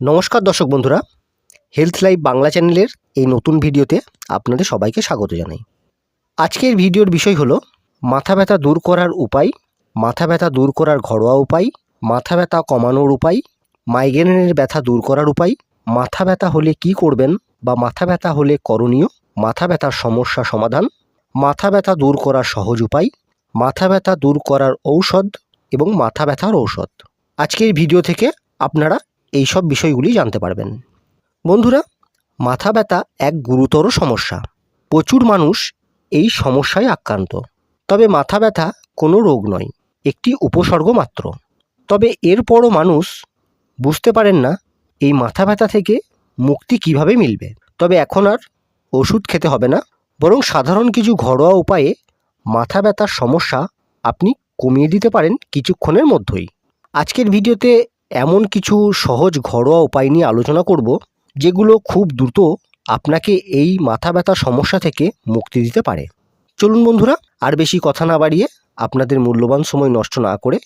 নমস্কার দর্শক বন্ধুরা হেলথ লাইভ বাংলা চ্যানেলের এই নতুন ভিডিওতে আপনাদের সবাইকে স্বাগত জানাই। আজকের ভিডিওর বিষয় হলো, মাথা ব্যথা দূর করার উপায়, মাথা ব্যথা দূর করার ঘরোয়া উপায়, মাথা ব্যথা কমানোর উপায়, মাইগ্রেনের ব্যথা দূর করার উপায়, মাথা ব্যথা হলে কি করবেন বা মাথা ব্যথা হলে করণীয়, মাথা ব্যথার সমস্যা সমাধান, মাথা ব্যথা দূর করার সহজ উপায়, মাথা ব্যথা দূর করার ঔষধ এবং মাথা ব্যথার ঔষধ। আজকের ভিডিও থেকে আপনারা এই সব বিষয়গুলি জানতে পারবেন। বন্ধুরা, মাথা ব্যথা এক গুরুতর সমস্যা। প্রচুর মানুষ এই সমস্যায় আক্রান্ত। তবে মাথা ব্যথা কোনো রোগ নয়, একটি উপসর্গ মাত্র। তবে এরপরও মানুষ বুঝতে পারেন না, এই মাথা ব্যথা থেকে মুক্তি কীভাবে মিলবে। তবে এখন আর ওষুধ খেতে হবে না, বরং সাধারণ কিছু ঘরোয়া উপায়ে মাথা ব্যথার সমস্যা আপনি কমিয়ে দিতে পারেন কিছুক্ষণের মধ্যেই। আজকের ভিডিওতে এমন কিছু সহজ ঘরোয়া উপায় নিয়ে আলোচনা করব যেগুলো খুব দ্রুত আপনাকে এই মাথা ব্যথার সমস্যা থেকে মুক্তি দিতে পারে। চলুন বন্ধুরা, আর বেশি কথা না বাড়িয়ে আপনাদের মূল্যবান সময় নষ্ট না করে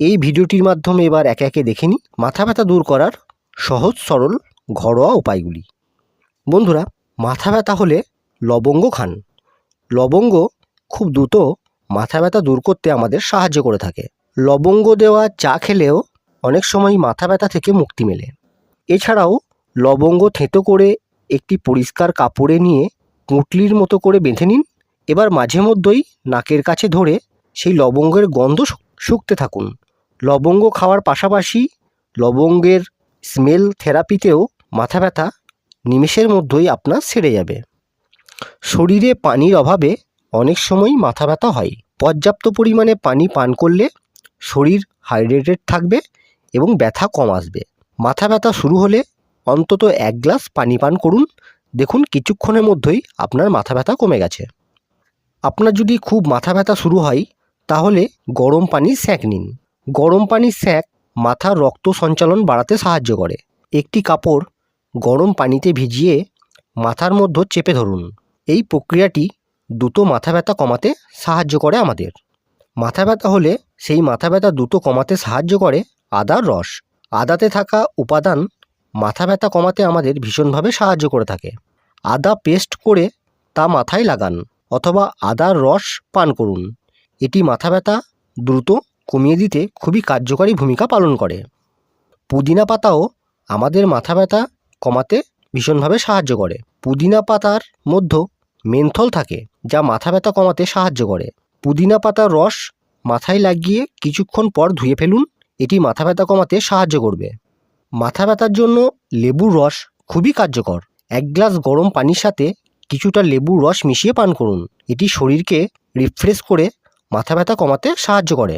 এই ভিডিওটির মাধ্যমে এবার একে একে দেখে নিই মাথা ব্যথা দূর করার সহজ সরল ঘরোয়া উপায়গুলি। বন্ধুরা, মাথা ব্যথা হলে লবঙ্গ খান। লবঙ্গ খুব দ্রুত মাথা ব্যথা দূর করতে আমাদের সাহায্য করে থাকে। লবঙ্গ দেওয়া চা খেলেও অনেক সময় মাথা ব্যথা থেকে মুক্তি মেলে। এছাড়াও লবঙ্গ থেঁতো করে একটি পরিষ্কার কাপড়ে নিয়ে পুঁটলির মতো করে বেঁধে নিন। এবার মাঝে মধ্যেই নাকের কাছে ধরে সেই লবঙ্গের গন্ধ শুকতে থাকুন। লবঙ্গ খাওয়ার পাশাপাশি লবঙ্গের স্মেল থেরাপিতেও মাথা ব্যথা নিমেষের মধ্যেই আপনার সেরে যাবে। শরীরে পানির অভাবে অনেক সময় মাথা ব্যথা হয়। পর্যাপ্ত পরিমাণে পানি পান করলে শরীর হাইড্রেটেড থাকবে এবং ব্যথা কম আসবে। মাথা ব্যথা শুরু হলে অন্তত এক গ্লাস পানি পান করুন। দেখুন কিছুক্ষণের মধ্যেই আপনার মাথা ব্যথা কমে গেছে। আপনার যদি খুব মাথা ব্যথা শুরু হয়, তাহলে গরম পানির স্যাঁক নিন। গরম পানির স্যাঁক মাথার রক্ত সঞ্চালন বাড়াতে সাহায্য করে। একটি কাপড় গরম পানিতে ভিজিয়ে মাথার মধ্যে চেপে ধরুন। এই প্রক্রিয়াটি দ্রুত মাথা ব্যথা কমাতে সাহায্য করে আমাদের। মাথা ব্যথা হলে সেই মাথা ব্যথা দ্রুত কমাতে সাহায্য করে আদার রস। আদাতে থাকা উপাদান মাথা ব্যথা কমাতে আমাদের ভীষণভাবে সাহায্য করে থাকে। আদা পেস্ট করে তা মাথায় লাগান অথবা আদার রস পান করুন। এটি মাথা ব্যথা দ্রুত কমিয়ে দিতে খুবই কার্যকারী ভূমিকা পালন করে। পুদিনা পাতাও আমাদের মাথা ব্যথা কমাতে ভীষণভাবে সাহায্য করে। পুদিনা পাতার মধ্যে মেন্থল থাকে, যা মাথা ব্যথা কমাতে সাহায্য করে। পুদিনা পাতার রস মাথায় লাগিয়ে কিছুক্ষণ পর ধুয়ে ফেলুন। এটি মাথা ব্যথা কমাতে সাহায্য করবে। মাথা ব্যথার জন্য লেবুর রস খুবই কার্যকর। এক গ্লাস গরম পানির সাথে কিছুটা লেবুর রস মিশিয়ে পান করুন। এটি শরীরকে রিফ্রেশ করে মাথা ব্যথা কমাতে সাহায্য করে।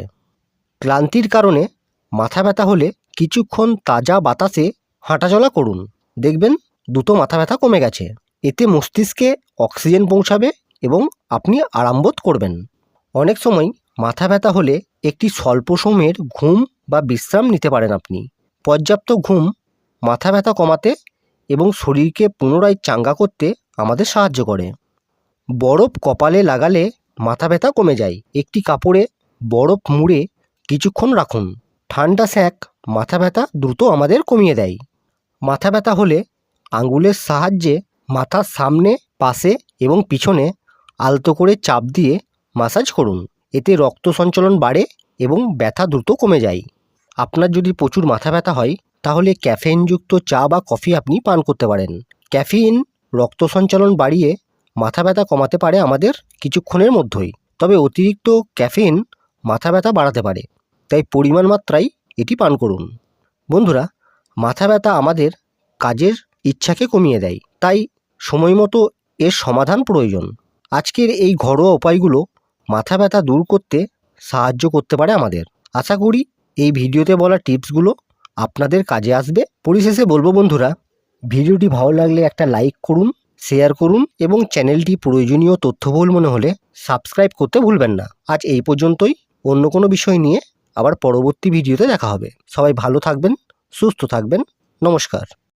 ক্লান্তির কারণে মাথা ব্যথা হলে কিছুক্ষণ তাজা বাতাসে হাঁটাচলা করুন। দেখবেন দ্রুত মাথা ব্যথা কমে গেছে। এতে মস্তিষ্কে অক্সিজেন পৌঁছাবে এবং আপনি আরামবোধ করবেন। অনেক সময় মাথা ব্যথা হলে একটি স্বল্প সময়ের ঘুম বা বিশ্রাম নিতে পারেন আপনি। পর্যাপ্ত ঘুম, মাথা ব্যথা কমাতে এবং শরীরকে পুনরায় চাঙ্গা করতে আমাদের সাহায্য করে। বরফ কপালে লাগালে মাথা ব্যথা কমে যায়। একটি কাপড়ে বরফ মুড়ে কিছুক্ষণ রাখুন। ঠান্ডা স্যাক, মাথা ব্যথা দ্রুত আমাদের কমিয়ে দেয়। মাথা ব্যথা হলে আঙ্গুলের সাহায্যে মাথার সামনে, পাশে এবং পিছনে আলতো করে চাপ দিয়ে মাসাজ করুন। এতে রক্ত সঞ্চালন বাড়ে এবং ব্যথা দ্রুত কমে যায়। আপনার যদি প্রচুর মাথা ব্যথা হয়, তাহলে ক্যাফেইনযুক্ত চা বা কফি আপনি পান করতে পারেন। ক্যাফেইন রক্ত সঞ্চালন বাড়িয়ে মাথা ব্যথা কমাতে পারে আমাদের কিছুক্ষণের মধ্যেই। তবে অতিরিক্ত ক্যাফেইন মাথা ব্যথা বাড়াতে পারে। তাই পরিমাণ মাত্রায় এটি পান করুন। বন্ধুরা, মাথা ব্যথা আমাদের কাজের ইচ্ছাকে কমিয়ে দেয়। তাই সময় মতো এর সমাধান প্রয়োজন। আজকের এই ঘরোয়া উপায়গুলো মাথা ব্যথা দূর করতে সাহায্য করতে পারে আমাদের। আশা করি এই ভিডিওতে বলা টিপসগুলো আপনাদের কাজে আসবে। পরিশেষে বলব বন্ধুরা, ভিডিওটি ভালো লাগলে একটা লাইক করুন, শেয়ার করুন এবং চ্যানেলটি প্রয়োজনীয় তথ্যবহুল মনে হলে সাবস্ক্রাইব করতে ভুলবেন না। আজ এই পর্যন্তই, অন্য কোনো বিষয় নিয়ে আবার পরবর্তী ভিডিওতে দেখা হবে। সবাই ভালো থাকবেন, সুস্থ থাকবেন, নমস্কার।